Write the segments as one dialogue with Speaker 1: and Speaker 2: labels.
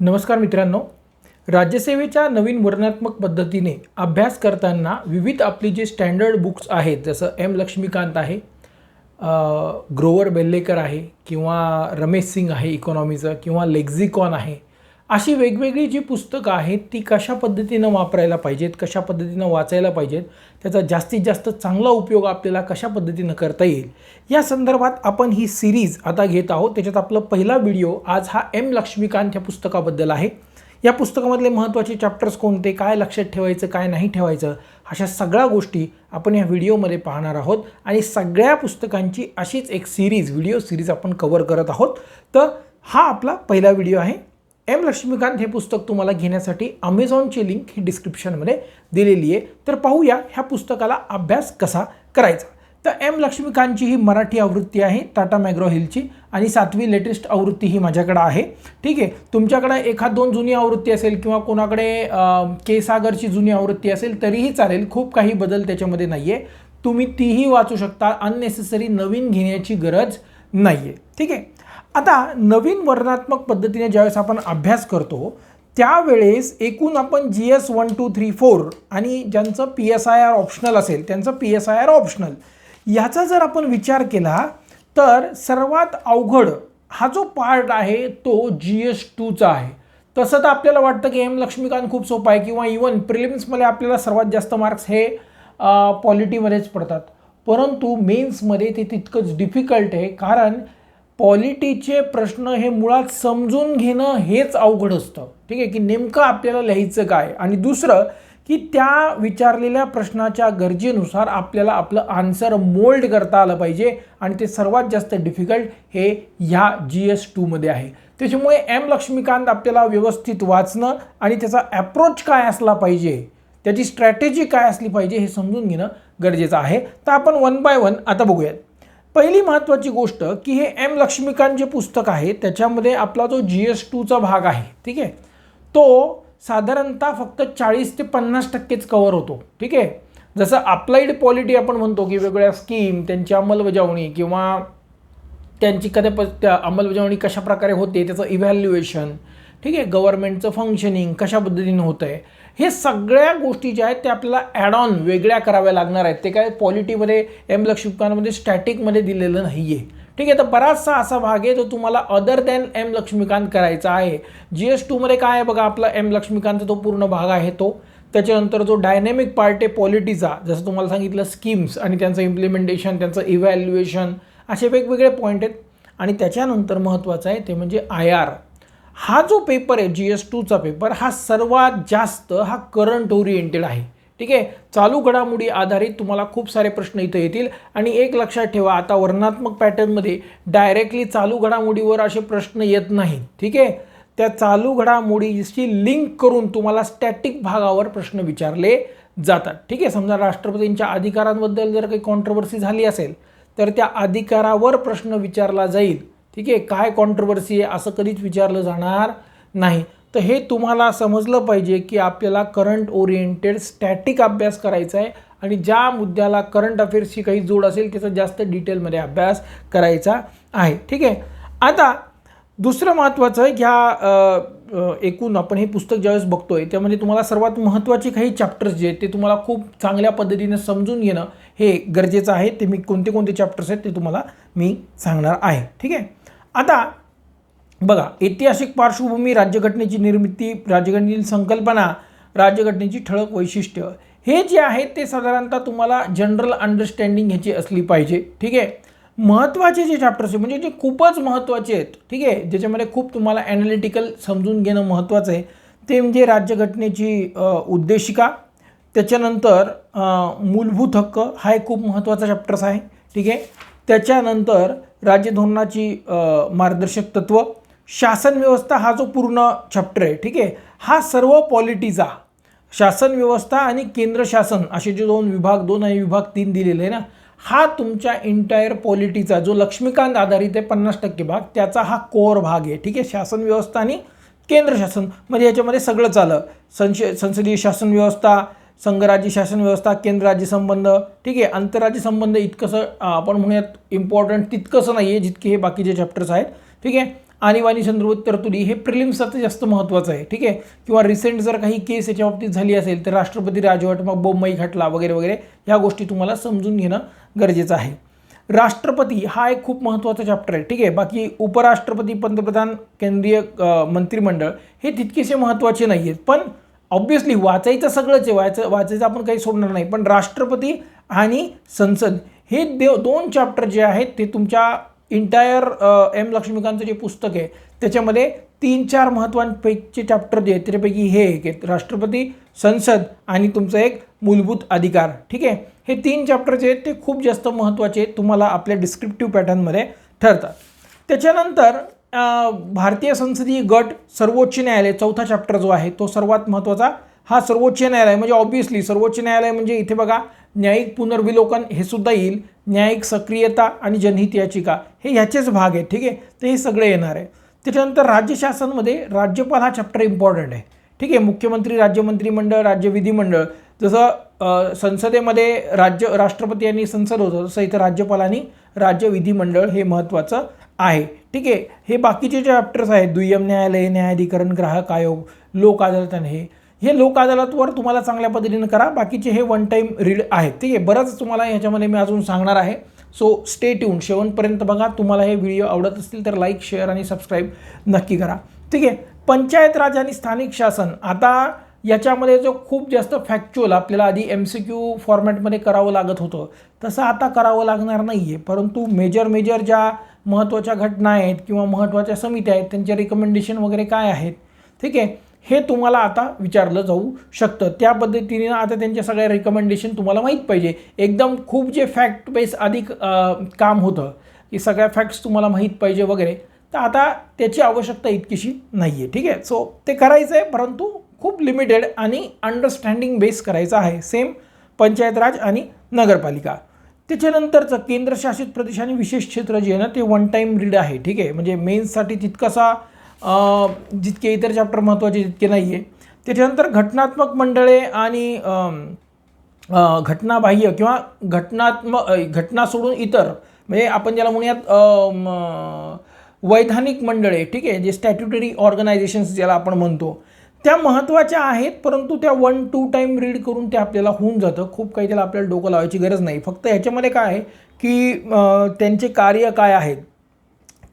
Speaker 1: नमस्कार मित्रांनो. राज्यसेवेच्या नवीन वर्णनात्मक पद्धतीने अभ्यास करताना विविध आपली जे स्टँडर्ड बुक्स आहेत जसं एम लक्ष्मीकांत आहे ग्रोवर बेल्लेकर आहे किंवा रमेश सिंग आहे इकॉनॉमीचं किंवा लेक्झिकॉन आहे अशी वेगवेगळी जी पुस्तकं आहेत ती कशा पद्धतीनं वापरायला पाहिजेत कशा पद्धतीनं वाचायला पाहिजेत त्याचा जास्तीत जास्त चांगला उपयोग आपल्याला कशा पद्धतीनं करता येईल? या संदर्भात आपण ही सिरीज आता घेत आहोत. त्याच्यात आपला पहिला व्हिडिओ आज हा एम लक्ष्मीकांत या पुस्तकाबद्दल आहे. या पुस्तकामधले महत्त्वाचे चॅप्टर्स कोणते? काय लक्षात ठेवायचं? काय नाही ठेवायचं? अशा सगळ्या गोष्टी आपण या व्हिडिओमध्ये पाहणार आहोत. आणि सगळ्या पुस्तकांची अशीच एक सिरीज व्हिडिओ सिरीज आपण कवर करत आहोत. तर हा आपला पहिला व्हिडिओ आहे. एम लक्ष्मीकांत हे पुस्तक तुम्हाला घेण्यासाठी अमेझॉनची लिंक ही डिस्क्रिप्शनमध्ये दिलेली आहे. तर पाहूया ह्या पुस्तकाला अभ्यास कसा करायचा. तर एम लक्ष्मीकांतची ही मराठी आवृत्ती आहे टाटा मॅग्रो हिलची आणि सातवी लेटेस्ट आवृत्ती ही माझ्याकडे आहे. ठीक आहे? तुमच्याकडे एखाद दोन जुनी आवृत्ती असेल किंवा कोणाकडे केसागरची के सागरची जुनी आवृत्ती असेल तरीही चालेल. खूप काही बदल त्याच्यामध्ये नाही आहे तुम्ही तीही वाचू शकता. अननेसेसरी नवीन घेण्याची गरज नाही आहे ठीक आहे? आता नवीन वर्णनात्मक पद्धतीने ज्यावेळेस आपण अभ्यास करतो त्यावेळेस एकूण आपण G S one two three four आणि ज्यांचं P S I R optional असेल त्यांचं P S I R optional याचा जर आपण विचार केला तर सर्वात अवघड हा जो पार्ट आहे तो जी एस टूचा आहे. तसं तर आपल्याला वाटतं की एम लक्ष्मीकांत खूप सोपं आहे किंवा इवन प्रिलिम्समध्ये आपल्याला सर्वात जास्त मार्क्स हे पॉलिटीमध्येच पडतात. परंतु मेन्समध्ये ते तितकंच डिफिकल्ट आहे कारण पॉलिटीचे प्रश्न हे मुळात समजून घेणं हेच अवघड असतं. ठीक आहे? की नेमकं आपल्याला लिहायचं काय? आणि दुसरं की त्या विचारलेल्या प्रश्नाच्या गरजेनुसार आपल्याला आपलं आन्सर मोल्ड करता आलं पाहिजे आणि ते सर्वात जास्त डिफिकल्ट हे ह्या जी एस टूमध्ये आहे. त्याच्यामुळे एम लक्ष्मीकांत आपल्याला व्यवस्थित वाचणं आणि त्याचा ॲप्रोच काय असला पाहिजे त्याची स्ट्रॅटेजी काय असली पाहिजे हे समजून घेणं गरजेचं आहे. तर आपण वन बाय वन आता बघूयात. पहिली महत्त्वाची गोष्ट की हे एम लक्ष्मीकांत जे पुस्तक आहे त्याच्यामध्ये आपला जो जी एस टूचा भाग आहे ठीक आहे तो साधारणतः फक्त चाळीस ते पन्नास टक्केच कवर होतो ठीक आहे. जसं अप्लाइड पॉलिटी आपण म्हणतो की वेगवेगळ्या स्कीम त्यांची अंमलबजावणी किंवा त्यांची कदा प त्या अंमलबजावणी कशाप्रकारे होते त्याचं इव्हॅल्युएशन ठीक आहे गव्हर्नमेंटचं फंक्शनिंग कशा पद्धतीनं होतं आहे हे सगळ्या गोष्टी ज्या आहेत त्या आपल्याला ॲड ऑन वेगळ्या कराव्या लागणार आहेत. ते काय पॉलिटीमध्ये एम लक्ष्मीकांतमध्ये स्टॅटिकमध्ये दिलेलं नाही आहे ठीक आहे तर बराचसा असा भाग आहे जो तुम्हाला अदर दॅन एम लक्ष्मीकांत करायचा आहे. जी एस टूमध्ये काय आहे बघा आपला एम लक्ष्मीकांत तो पूर्ण भाग आहे तो. त्याच्यानंतर जो डायनॅमिक पार्ट आहे पॉलिटीचा जसं तुम्हाला सांगितलं स्कीम्स आणि त्यांचं इम्प्लिमेंटेशन त्यांचं इव्हॅल्युएशन असे वेगवेगळे पॉईंट आहेत. आणि त्याच्यानंतर महत्त्वाचं आहे ते म्हणजे आय आर हा जो पेपर आहे जी एस टूचा पेपर हा सर्वात जास्त हा करंट ओरिएंटेड आहे. ठीक आहे? चालू घडामोडी आधारित तुम्हाला खूप सारे प्रश्न इथं येतील. आणि एक लक्षात ठेवा आता वर्णनात्मक पॅटर्नमध्ये डायरेक्टली चालू घडामोडीवर असे प्रश्न येत नाहीत. ठीक आहे? त्या चालू घडामोडीशी लिंक करून तुम्हाला स्टॅटिक भागावर प्रश्न विचारले जातात. ठीक आहे? समजा राष्ट्रपतींच्या अधिकारांबद्दल जर काही कॉन्ट्रोवर्सी झाली असेल तर त्या अधिकारावर प्रश्न विचारला जाईल. ठीक आहे? काय कॉन्ट्रोवर्सी आहे असं कधीच विचारलं जाणार नाही. तर हे तुम्हाला समजलं पाहिजे की आपल्याला करंट ओरिएंटेड स्टॅटिक अभ्यास करायचा आहे आणि ज्या मुद्द्याला करंट अफेअर्सची काही जोड असेल त्याचा जास्त डिटेलमध्ये अभ्यास करायचा आहे. ठीक आहे? आता दुसरं महत्त्वाचं आहे ह्या एकूण आपण हे पुस्तक ज्यावेळेस बघतोय त्यामध्ये तुम्हाला सर्वात महत्त्वाचे काही चॅप्टर्स जे आहेत ते तुम्हाला खूप चांगल्या पद्धतीने समजून घेणं हे गरजेचं आहे. ते मी कोणते कोणते चॅप्टर्स आहेत ते तुम्हाला मी सांगणार आहे. ठीक आहे? आता बघा ऐतिहासिक पार्श्वभूमी राज्यघटनेची निर्मिती राज्यघटनेतील संकल्पना राज्यघटनेची ठळक वैशिष्ट्य हे जे आहे ते साधारणतः तुम्हाला जनरल अंडरस्टँडिंग ह्याची असली पाहिजे ठीक आहे? महत्त्वाचे जे चॅप्टर्स आहे म्हणजे जे खूपच महत्त्वाचे आहेत ठीक आहे? ज्याच्यामध्ये खूप तुम्हाला ॲनालिटिकल समजून घेणं महत्त्वाचं आहे. ते म्हणजे राज्यघटनेची उद्देशिका त्याच्यानंतर मूलभूत हक्क हा एक खूप महत्त्वाचा चॅप्टर्स आहे ठीक आहे? त्याच्यानंतर राज्यधोरणाची धोरणाची मार्गदर्शक तत्व. शासन व्यवस्था हा जो पूर्ण चॅप्टर आहे ठीक आहे हा सर्व पॉलिटीचा शासन व्यवस्था आणि केंद्र शासन असे जे दोन विभाग दोन आणि विभाग तीन दिलेले आहे ना हा तुमच्या एंटायर पॉलिटीचा जो लक्ष्मीकांत आधारित आहे पन्नास टक्के भाग त्याचा हा कोअर भाग आहे ठीक आहे शासन व्यवस्था आणि केंद्र शासन. म्हणजे याच्यामध्ये सगळंच आलं संश संसदीय शासन व्यवस्था संघराज्य शासन व्यवस्था केंद्र राज्य संबंध. ठीक आहे आंतरराज्य संबंध इतकंसं आपण म्हणूयात इम्पॉर्टंट तितकंसं नाही आहे जितके हे बाकीचे चॅप्टर्स आहेत. ठीक आहे आणीबाणी संदर्भात तरतुदी हे प्रिलिम्सचं जास्त महत्त्वाचं आहे. ठीक आहे किंवा रिसेंट जर काही केस याच्या बाबतीत झाली असेल तर राष्ट्रपती राजवट मग बोंबई खटला वगैरे वगैरे ह्या गोष्टी तुम्हाला समजून घेणं गरजेचं आहे. राष्ट्रपती हा एक खूप महत्त्वाचा चॅप्टर आहे. ठीक आहे बाकी उपराष्ट्रपती पंतप्रधान केंद्रीय मंत्रिमंडळ हे तितकेसे महत्त्वाचे नाही आहेत पण ऑब्विसली वाचायचं सगळंच आहे. वाचायचं वाचायचं आपण काही सोडणार नाही. पण राष्ट्रपती आणि संसद हे देव दोन चॅप्टर जे आहेत ते तुमच्या इंटायर एम लक्ष्मीकांतचं जे पुस्तक आहे त्याच्यामध्ये तीन चार महत्त्वांपैकीचे चॅप्टर जे आहेत त्याच्यापैकी हे एक आहेत. राष्ट्रपती संसद आणि तुमचं एक मूलभूत अधिकार. ठीक आहे? हे तीन चॅप्टर जे आहेत ते खूप जास्त महत्त्वाचे तुम्हाला आपल्या डिस्क्रिप्टिव्ह पॅटर्नमध्ये ठरतात. त्याच्यानंतर भारतीय संसदीय गट सर्वोच्च न्यायालय चौथा चॅप्टर जो आहे तो सर्वात महत्त्वाचा. हा सर्वोच्च न्यायालय म्हणजे ऑब्व्हियसली सर्वोच्च न्यायालय म्हणजे इथे बघा न्यायिक पुनर्विलोकन हे सुद्धा येईल. न्यायिक सक्रियता आणि जनहित याचिका हे ह्याचेच भाग आहेत ठीक आहे? तर हे सगळे येणार आहे. त्याच्यानंतर राज्य शासनमध्ये राज्यपाल हा चॅप्टर इम्पॉर्टंट आहे. ठीक आहे? मुख्यमंत्री राज्य मंत्रिमंडळ राज्य विधिमंडळ. जसं संसदेमध्ये राज्य राष्ट्रपती आणि संसद होतं तसं इथं राज्यपालांनी राज्य विधिमंडळ हे महत्त्वाचं आहे. ठीक आहे. हे बाकीचे जे चॅप्टर्स आहेत. दुय्यम न्यायालय न्यायाधिकरण ग्राहक आयोग लोक अदालत आणि हे. हे लोक अदालतवर तुम्हाला चांगल्या पद्धतीने करा. बाकीचे हे वन टाईम रीड आहेत. ठीक आहे. बरंच तुम्हाला ह्याच्यामध्ये मी अजून सांगणार आहे. सो स्टे ट्यून शेवटपर्यंत बघा. तुम्हाला हे व्हिडिओ आवडत असतील तर लाईक शेअर आणि सबस्क्राईब नक्की करा. ठीक आहे. पंचायत राज आणि स्थानिक शासन. आता याच्यामध्ये जो खूप जास्त फॅक्च्युअल आपल्याला आधी एम सी क्यू फॉर्मॅटमध्ये करावं लागत होतं. तसं आता करावं लागणार नाही आहे परंतु मेजर मेजर ज्या महत्त्वाच्या घटना आहेत किंवा महत्त्वाच्या समित्या आहेत त्यांचे रिकमेंडेशन वगैरे काय आहेत ठीक आहे? हे तुम्हाला आता विचारलं जाऊ शकतं. त्या पद्धतीने आता त्यांच्या सगळ्या रिकमेंडेशन तुम्हाला माहीत पाहिजे. एकदम खूप जे फॅक्ट बेस अधिक काम होतं की सगळ्या फॅक्ट्स तुम्हाला माहीत पाहिजे वगैरे तर आता त्याची आवश्यकता इतकीशी नाही आहे ठीक आहे? सो ते करायचं आहे परंतु खूप लिमिटेड आणि अंडरस्टँडिंग बेस करायचं आहे. सेम पंचायत राज आणि नगरपालिका. त्याच्यानंतरचं केंद्रशासित प्रदेश आणि विशेष क्षेत्र जे आहे ना ते वन टाईम रीड आहे ठीक आहे? म्हणजे मेन्ससाठी तितकासा जितके इतर चॅप्टर महत्त्वाचे तितके नाही आहे त्याच्यानंतर घटनात्मक मंडळे आणि घटनाबाह्य किंवा घटनात्मक घटना सोडून इतर म्हणजे आपण ज्याला म्हणूयात वैधानिक मंडळे ठीक आहे? जे स्टॅट्युटरी ऑर्गनायझेशन्स ज्याला आपण म्हणतो. त्या महत्त्वाच्या आहेत परंतु त्या वन टू टाईम रीड करून ते आपल्याला होऊन जातं. खूप काही त्याला आपल्याला डोकं लावायची गरज नाही. फक्त ह्याच्यामध्ये काय आहे की त्यांचे कार्य काय आहेत?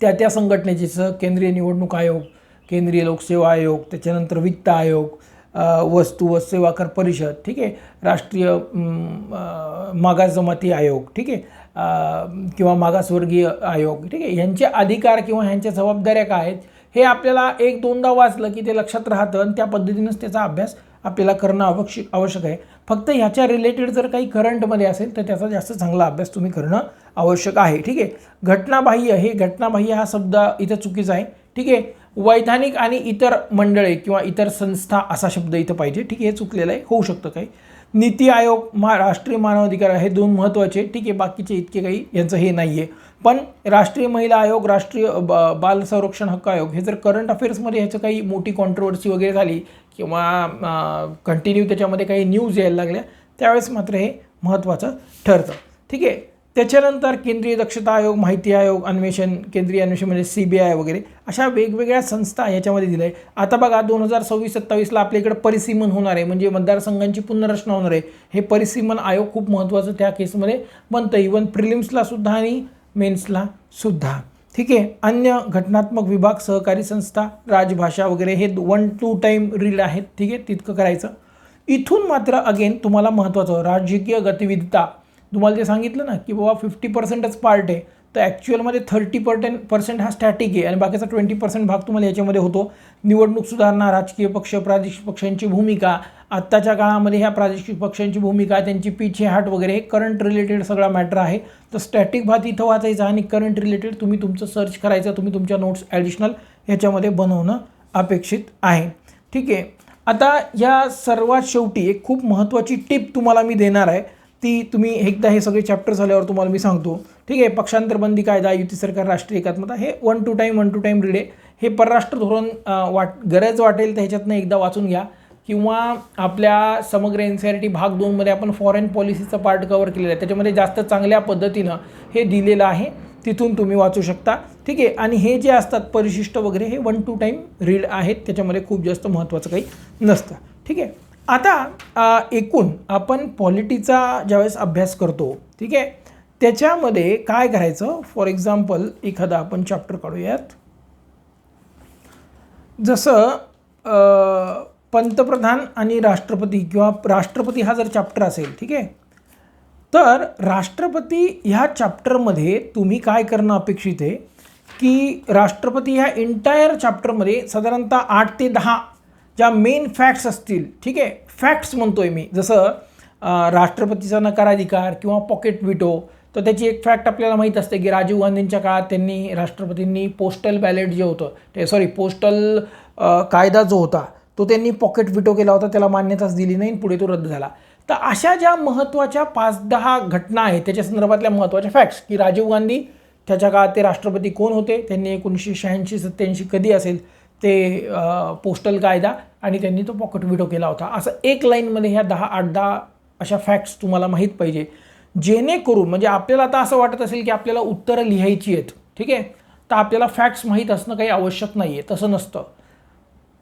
Speaker 1: त्या त्या संघटनेचे जसं केंद्रीय निवडणूक आयोग केंद्रीय लोकसेवा आयोग त्याच्यानंतर वित्त आयोग वस्तू व सेवा कर परिषद ठीक आहे? राष्ट्रीय मागास जमाती आयोग ठीक आहे? किंवा मागासवर्गीय आयोग ठीक आहे? यांचे अधिकार किंवा ह्यांच्या जबाबदाऱ्या काय आहेत? हे आपल्याला एक दोनदा वाचलं की ते लक्षात राहतं आणि त्या पद्धतीनंच त्याचा अभ्यास आपल्याला करणं आवश्यक आवश्यक आहे. फक्त ह्याच्या रिलेटेड जर काही करंटमध्ये असेल तर त्याचा जास्त चांगला अभ्यास तुम्ही करणं आवश्यक आहे. ठीक आहे? घटनाबाह्य हे घटनाबाह्य हा शब्द इथं चुकीचा आहे. ठीक आहे? वैधानिक आणि इतर मंडळे किंवा इतर संस्था असा शब्द इथं पाहिजे. ठीक आहे? हे चुकलेलं आहे. होऊ शकतं काही. नीती आयोग मा राष्ट्रीय मानवाधिकार हे दोन महत्त्वाचे ठीक आहे बाकीचे इतके काही यांचं हे नाही आहे पण राष्ट्रीय महिला आयोग राष्ट्रीय ब बाल संरक्षण हक्क आयोग हे जर करंट अफेअर्समध्ये ह्याचं काही मोठी कॉन्ट्रोवर्सी वगैरे झाली किंवा कंटिन्यू त्याच्यामध्ये काही न्यूज यायला लागल्या त्यावेळेस मात्र हे महत्त्वाचं ठरतं. ठीक आहे त्याच्यानंतर केंद्रीय दक्षता आयोग माहिती आयोग अन्वेषण केंद्रीय अन्वेषण म्हणजे सी बी आय वगैरे अशा वेगवेगळ्या संस्था याच्यामध्ये दिल्या आहे आता बघा दोन हजार सव्वीस सत्तावीसला आपल्या इकडे परिसीमन होणार आहे. म्हणजे मतदारसंघांची पुनर्रचना होणार आहे. हे परिसीमन आयोग खूप महत्त्वाचं त्या केसमध्ये बनतं. इवन प्रिलिम्सला सुद्धा आणि मेन्सला सुद्धा. ठीक आहे? अन्य घटनात्मक विभाग सहकारी संस्था राजभाषा वगैरे हे वन टू टाईम रीड आहेत. ठीक आहे? तितकं करायचं. इथून मात्र अगेन तुम्हाला महत्त्वाचं. राजकीय गतिविधता. तुम्हाला जे सांगितलं ना की बाबा फिफ्टी पर्सेंटच पार्ट आहे तर ॲक्च्युअलमध्ये थर्टी पर्टेन पर्सेंट हा स्टॅटिक आहे आणि बाकीचा ट्वेंटी पर्सेंट भाग तुम्हाला याच्यामध्ये होतो. निवडणूक सुधारणा राजकीय पक्ष प्रादेशिक पक्षांची भूमिका आत्ताच्या काळामध्ये ह्या प्रादेशिक पक्षांची भूमिका त्यांची पिछे हाट वगैरे हे करंट रिलेटेड सगळा मॅटर आहे. तर स्टॅटिक भाग इथं वाचायचा आणि करंट रिलेटेड तुम्ही तुमचं सर्च करायचं तुम्ही तुमच्या नोट्स ॲडिशनल ह्याच्यामध्ये बनवणं अपेक्षित आहे. ठीक आहे. आता या सर्वात शेवटी एक खूप महत्त्वाची टिप तुम्हाला मी देणार आहे. ती तुम्ही एकदा हे सगळे चॅप्टर झाल्यावर तुम्हाला मी सांगतो. ठीक आहे पक्षांतर बंदी कायदा युती सरकार राष्ट्रीय एकात्मता हे one two time one two time read आहे. हे परराष्ट्र धोरण वाट गरज वाटेल तर ह्याच्यातनं एकदा वाचून घ्या. किंवा आपल्या समग्र एन सी आर टी भाग दोनमध्ये आपण फॉरेन पॉलिसीचं पार्ट कवर केलेला आहे. त्याच्यामध्ये जास्त चांगल्या पद्धतीनं हे दिलेलं आहे. तिथून तुम्ही वाचू शकता. ठीक आहे आणि हे जे असतात परिशिष्ट वगैरे हे वन टू टाईम रीड आहेत. त्याच्यामध्ये खूप जास्त महत्त्वाचं काही नसतं. ठीक आहे? आता एकूण आपण पॉलिटीचा ज्यावेळेस अभ्यास करतो ठीक आहे त्याच्यामध्ये काय करायचं? फॉर एक्झाम्पल एखादा आपण चॅप्टर काढूयात. जसं पंतप्रधान आणि राष्ट्रपती किंवा राष्ट्रपती हा जर चॅप्टर असेल ठीक आहे तर राष्ट्रपती ह्या चॅप्टरमध्ये तुम्ही काय करणं अपेक्षित आहे? की राष्ट्रपती ह्या एंटायर चॅप्टरमध्ये साधारणतः आठ ते दहा ज्या मेन फॅक्ट्स असतील ठीक आहे? फॅक्ट्स म्हणतोय मी. जसं राष्ट्रपतीचा नकाराधिकार किंवा पॉकेट विटो तर त्याची एक फॅक्ट आपल्याला माहीत असते की राजीव गांधींच्या काळात त्यांनी राष्ट्रपतींनी पोस्टल बॅलेट जे होतं ते सॉरी पोस्टल कायदा जो होता तो त्यांनी पॉकेट विटो केला होता त्याला मान्यताच दिली नाही आणि पुढे तो रद्द झाला. तर अशा ज्या महत्त्वाच्या पाच दहा घटना आहेत त्याच्या संदर्भातल्या महत्त्वाच्या फॅक्ट्स की राजीव गांधी त्याच्या काळात ते राष्ट्रपती कोण होते? त्यांनी एकोणीसशे शहाऐंशी सत्त्याऐंशी कधी असेल? ते पोस्टल कायदा आणि त्यांनी तो पॉकेट विडो केला होता. असं एक लाईनमध्ये ह्या दहा आठ दहा अशा फॅक्ट्स तुम्हाला माहीत पाहिजे. जेणेकरून म्हणजे आपल्याला आता असं वाटत असेल की आपल्याला उत्तरं लिहायची आहेत ठीक आहे? तर आपल्याला फॅक्ट्स माहीत असणं काही आवश्यक नाही आहे तसं नसतं.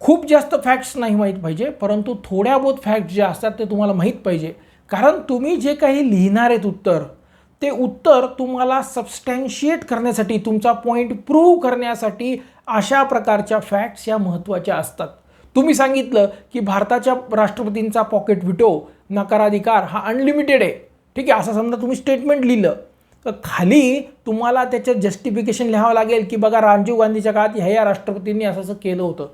Speaker 1: खूप जास्त फॅक्ट्स नाही माहीत पाहिजे परंतु थोड्या बहुत फॅक्ट्स जे असतात ते तुम्हाला माहीत पाहिजे. कारण तुम्ही जे काही लिहिणार आहेत उत्तर ते उत्तर तुम्हाला सबस्टॅन्शिएट करण्यासाठी तुमचा पॉईंट प्रूव्ह करण्यासाठी अशा प्रकारच्या फॅक्ट्स या महत्त्वाच्या असतात. तुम्ही सांगितलं की भारताच्या राष्ट्रपतींचा पॉकेट विटो नकाराधिकार हा अनलिमिटेड आहे. ठीक आहे असं समजा तुम्ही स्टेटमेंट लिहिलं. तर खाली तुम्हाला त्याचं जस्टिफिकेशन लिहावं लागेल की बघा राजीव गांधीच्या काळात ह्या या राष्ट्रपतींनी असं असं केलं होतं.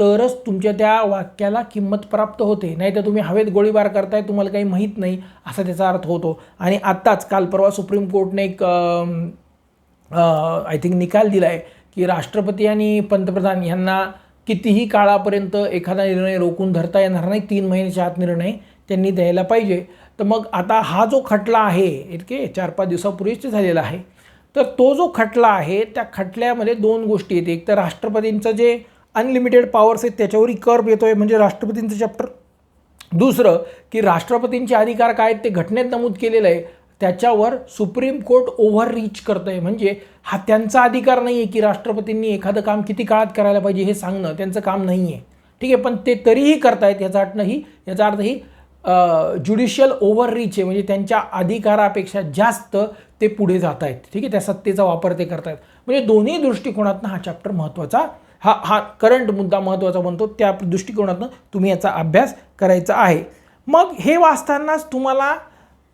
Speaker 1: तरच तुमच्या त्या वाक्याला किंमत प्राप्त होते. नाही तर तुम्ही हवेत गोळीबार करताय तुम्हाला काही माहीत नाही असा त्याचा अर्थ होतो. आणि आत्ताच काल परवा सुप्रीम कोर्टने एक आय थिंक निकाल दिला आहे की राष्ट्रपती आणि पंतप्रधान यांना कितीही काळापर्यंत एखादा निर्णय रोखून धरता येणार नाही तीन महिन्याच्या आत निर्णय त्यांनी द्यायला पाहिजे. तर मग आता हा जो खटला आहे इतके चार पाच दिवसापूर्वीच झालेला आहे. तर तो जो खटला आहे त्या खटल्यामध्ये दोन गोष्टी आहेत. एक तर राष्ट्रपतींचं जे अनलिमिटेड पॉवर्स आहेत त्याच्यावरही कर्ब येतो आहे म्हणजे राष्ट्रपतींचं चॅप्टर दुसरं की राष्ट्रपतींचे अधिकार काय आहेत ते घटनेत नमूद केलेलं आहे त्याच्यावर सुप्रीम कोर्ट ओव्हर रीच करतं आहे म्हणजे हा त्यांचा अधिकार नाही आहे की राष्ट्रपतींनी एखादं काम किती काळात करायला पाहिजे हे सांगणं त्यांचं काम नाही आहे ठीक आहे पण ते तरीही करतायत याचा अर्थ नाही याचा अर्थ ही ज्युडिशियल ओव्हर रीच आहे. म्हणजे त्यांच्या अधिकारापेक्षा जास्त ते पुढे जात आहेत ठीक आहे त्या सत्तेचा वापर ते करतायत. म्हणजे दोन्ही दृष्टिकोनातनं हा चॅप्टर महत्त्वाचा हा हा करंट मुद्दा महत्त्वाचा बनतो. त्या दृष्टिकोनातून तुम्ही याचा अभ्यास करायचा आहे. मग हे वाचतानाच तुम्हाला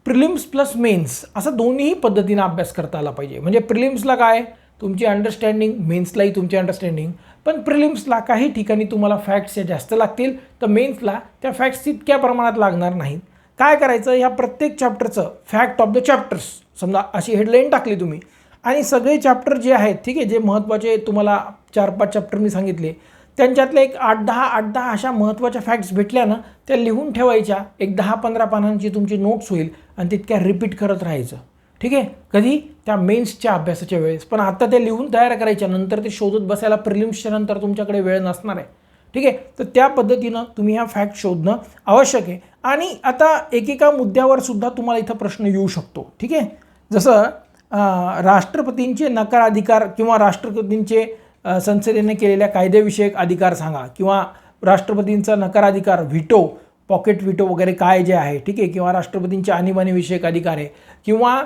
Speaker 1: प्रिलिम्स प्लस मेन्स असं दोन्हीही पद्धतीनं अभ्यास करता आला पाहिजे. म्हणजे प्रिलिम्सला काय? तुमची अंडरस्टँडिंग मेन्सलाही तुमची अंडरस्टँडिंग पण प्रिलिम्सला काही ठिकाणी तुम्हाला फॅक्ट्स या जास्त लागतील. तर मेन्सला त्या फॅक्ट्स तितक्या प्रमाणात लागणार नाहीत. काय करायचं? ह्या प्रत्येक चॅप्टरचं फॅक्ट ऑफ द चॅप्टर्स समजा अशी हेडलाईन टाकली तुम्ही. आणि सगळे चॅप्टर जे आहेत ठीक आहे जे महत्त्वाचे तुम्हाला चार पाच चॅप्टर मी सांगितले त्यांच्यातल्या एक आठ दहा आठ दहा अशा महत्त्वाच्या फॅक्ट्स भेटल्या ना त्या लिहून ठेवायच्या. एक दहा पंधरा पानांची तुमची नोट्स होईल आणि तितक्या रिपीट करत राहायचं. ठीक आहे? कधी? त्या मेन्सच्या अभ्यासाच्या वेळेस. पण आता ते लिहून तयार करायच्या. नंतर ते शोधत बसायला प्रिलिम्सच्या नंतर तुमच्याकडे वेळ नसणार आहे. ठीक आहे? तर त्या पद्धतीनं तुम्ही ह्या फॅक्ट शोधणं आवश्यक आहे. आणि आता एकेका मुद्द्यावर सुद्धा तुम्हाला इथं प्रश्न येऊ शकतो. ठीक आहे? जसं राष्ट्रपतींचे नकार अधिकार किंवा राष्ट्रपतींचे संसदेने केलेल्या कायदेविषयक अधिकार सांगा किंवा राष्ट्रपतींचा नकाराधिकार व्हिटो पॉकेट व्हिटो वगैरे काय जे आहे ठीक आहे किंवा राष्ट्रपतींचे आणीबाणीविषयक अधिकार आहे किंवा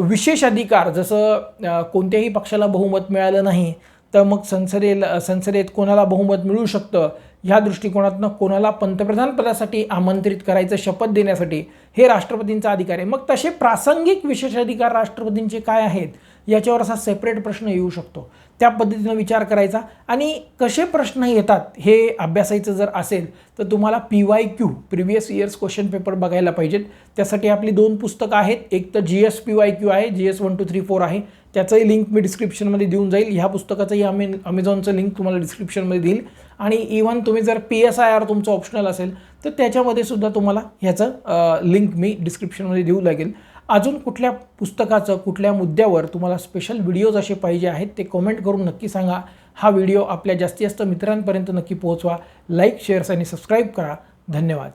Speaker 1: विशेष अधिकार जसं कोणत्याही पक्षाला बहुमत मिळालं नाही तर मग संसदेला संसदेत कोणाला बहुमत मिळू शकतं ह्या दृष्टिकोनातनं कोणाला पंतप्रधान पदासाठी आमंत्रित करायचं शपथ देण्यासाठी हे राष्ट्रपतींचा अधिकार आहे. मग तसे प्रासंगिक विशेष अधिकार राष्ट्रपतींचे काय आहेत? याच्यावर असा सेपरेट प्रश्न येऊ शकतो. त्या पद्धतीनं विचार करायचा. आणि कसे प्रश्न येतात हे अभ्यासायचं जर असेल तर तुम्हाला P Y Q previous years question paper बघायला पाहिजेत. त्यासाठी आपली दोन पुस्तकं आहेत. एक तर G S P Y Q आहे G S one two three four आहे. त्याचंही लिंक मी डिस्क्रिप्शनमध्ये देऊन जाईल. ह्या पुस्तकाचंही आम्ही अमेझॉनचं लिंक तुम्हाला डिस्क्रिप्शनमध्ये देईल. आणि इवन तुम्ही जर पी एस आय आर तुमचं ऑप्शनल असेल तर त्याच्यामध्ये सुद्धा तुम्हाला ह्याचं लिंक मी डिस्क्रिप्शनमध्ये देऊ लागेल. अजून कुठल्या पुस्तकाचं कुठल्या मुद्द्यावर तुम्हाला स्पेशल व्हिडिओज असे पाहिजे आहेत ते कमेंट करून नक्की सांगा. हा व्हिडिओ आपल्या जास्तीत जास्त मित्रांपर्यंत नक्की पोहोचवा. लाईक शेअर्स आणि सबस्क्राईब करा. धन्यवाद.